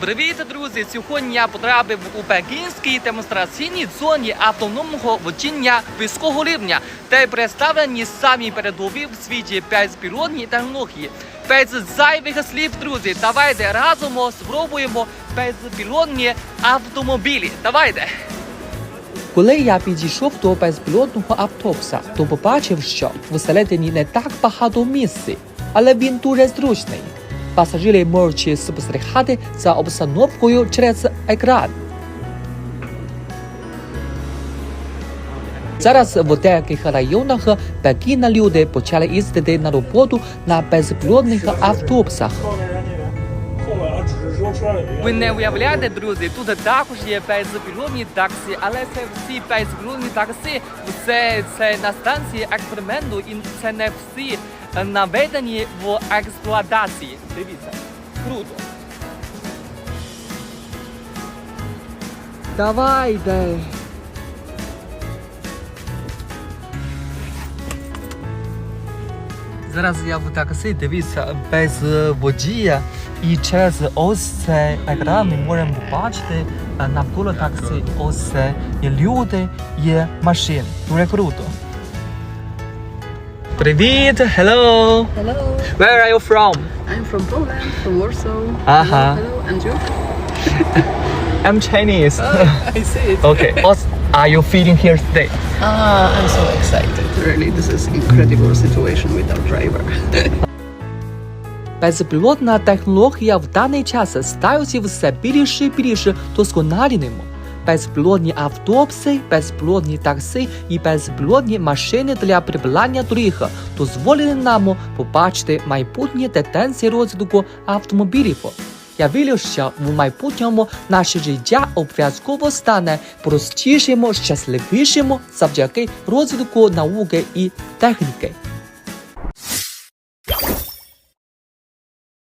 Привіт, друзі! Сьогодні я потрапив у пекінській демонстраційній зоні автономного водіння військового рівня, де представлені самі передові в світі безпілотні технології. Без зайвих слів, друзі, давайте разом спробуємо безпілотні автомобілі. Давайте! Коли я підійшов до безпілотного автобуса, то побачив, що всередині не так багато місця, але він дуже зручний. Пасажири можуть спостерігати за обстановкою через екран. Зараз в деяких районах Пекіна люди почали їздити на роботу на безпілотних автобусах. Ви не уявляєте, друзі, тут також є безпілотні таксі, але це всі безпілотні таксі, це, це на станції експерименту і це не всі наведені в експлуатації. Дивіться, круто. Давайте. Зараз я в таксі дивіться без е, водія і через ось цей екран ми можемо побачити е, навколо таксі ось це є люди, є машин. Дуже круто. Привіт, hello. Hello, Where are you from? I'm from Poland, from Warsaw. Aha. Hello, hello, and you? I'm Chinese. I see it. okay, what are you feeling here today? Ah, I'm so excited. Really, this is incredible situation with our driver. Безпілотна технологія в даний час стаються все більше і більше досконаленими. Безпілотні автобуси, безпілотні такси і безпілотні машини для прибирання доріг дозволили нам побачити майбутні тенденції розвитку автомобілів. Я вірю, що в майбутньому наше життя обов'язково стане простішим, щасливішим завдяки розвитку науки і техніки.